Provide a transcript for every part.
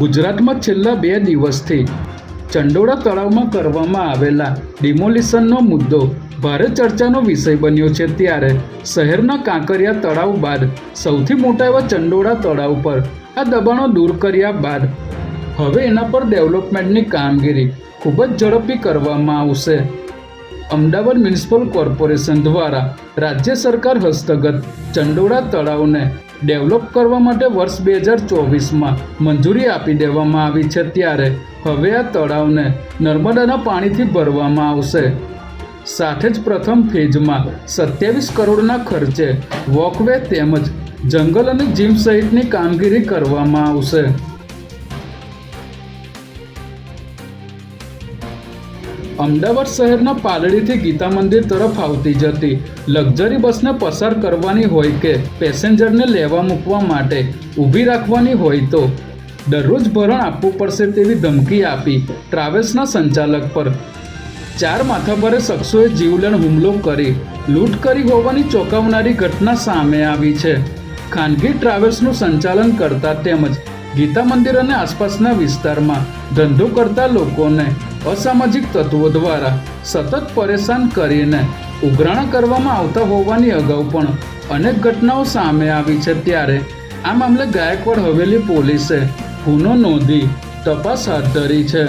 ગુજરાતમાં છેલ્લા બે દિવસથી ચંડોળા તળાવમાં કરવામાં આવેલા ડિમોલિશનનો મુદ્દો ભારે ચર્ચાનો વિષય બન્યો છે ત્યારે શહેરના કાંકરિયા તળાવ બાદ સૌથી મોટા એવા ચંડોળા તળાવ પર આ દબાણો દૂર કર્યા બાદ હવે એના પર ડેવલપમેન્ટની કામગીરી ખૂબ જ ઝડપી કરવામાં આવશે. અમદાવાદ મ્યુનિસિપલ કોર્પોરેશન દ્વારા રાજ્ય સરકાર હસ્તગત ચંડોળા તળાવને ડેવલપ કરવા માટે વર્ષ બે હજાર ચોવીસમાં મંજૂરી આપી દેવામાં આવી છે ત્યારે હવે આ તળાવને નર્મદાના પાણીથી ભરવામાં આવશે. સાથે જ પ્રથમ ફેઝમાં સત્યાવીસ કરોડના ખર્ચે વોકવે તેમજ જંગલ અને જીમ સહિતની કામગીરી કરવામાં આવશે. અમદાવાદ શહેરના પાલડીથી ગીતા મંદિર તરફ આવતી જતી લક્ઝરી બસને પસાર કરવાની હોય કે પેસેન્જરને લેવા મૂકવા માટે ઊભી રાખવાની હોય તો દરરોજ ભરણ આપવું પડશે તેવી ધમકી આપી ટ્રાવેલ્સના સંચાલક પર. ચાર માથાભારે શખ્સોએ જીવલેણ હુમલો કરી લૂંટ કરી હોવાની ચોંકાવનારી ઘટના સામે આવી છે. ખાનગી ટ્રાવેલ્સનું સંચાલન કરતા તેમજ ગીતા મંદિર અને આસપાસના વિસ્તારમાં ધંધો કરતા લોકોને અસામાજિક તત્વો દ્વારા સતત પરેશાન કરીને ઉઘરાણ કરવામાં આવતા હોવાની અગાઉ પણ અનેક ઘટનાઓ સામે આવી છે ત્યારે આ મામલે ગાયકવાડ હવેલી પોલીસે ગુનો નોંધી તપાસ હાથ ધરી છે.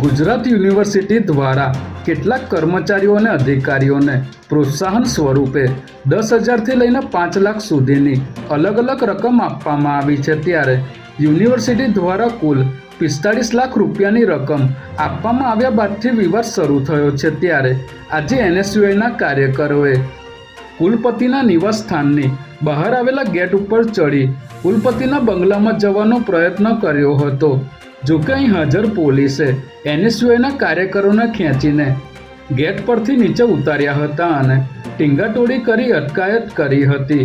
ગુજરાત યુનિવર્સિટી દ્વારા કેટલાક કર્મચારીઓ અને અધિકારીઓને પ્રોત્સાહન સ્વરૂપે દસ હજારથી લઈને પાંચ લાખ સુધીની અલગ અલગ રકમ આપવામાં આવી છે. ત્યારે યુનિવર્સિટી દ્વારા કુલ પિસ્તાળીસ લાખ રૂપિયાની રકમ આપવામાં આવ્યા બાદથી વિવાદ શરૂ થયો છે. ત્યારે આજે એનએસયુઆઈના કાર્યકરોએ કુલપતિના નિવાસ સ્થાનની બહાર આવેલા ગેટ ઉપર ચડી કુલપતિના બંગલામાં જવાનો પ્રયત્ન કર્યો હતો. જોકે અહીં હાજર પોલીસે એનએસયુઆઈના કાર્યકરોને ખેંચીને ગેટ પરથી નીચે ઉતાર્યા હતા અને ટીંગાટોળી કરી અટકાયત કરી હતી.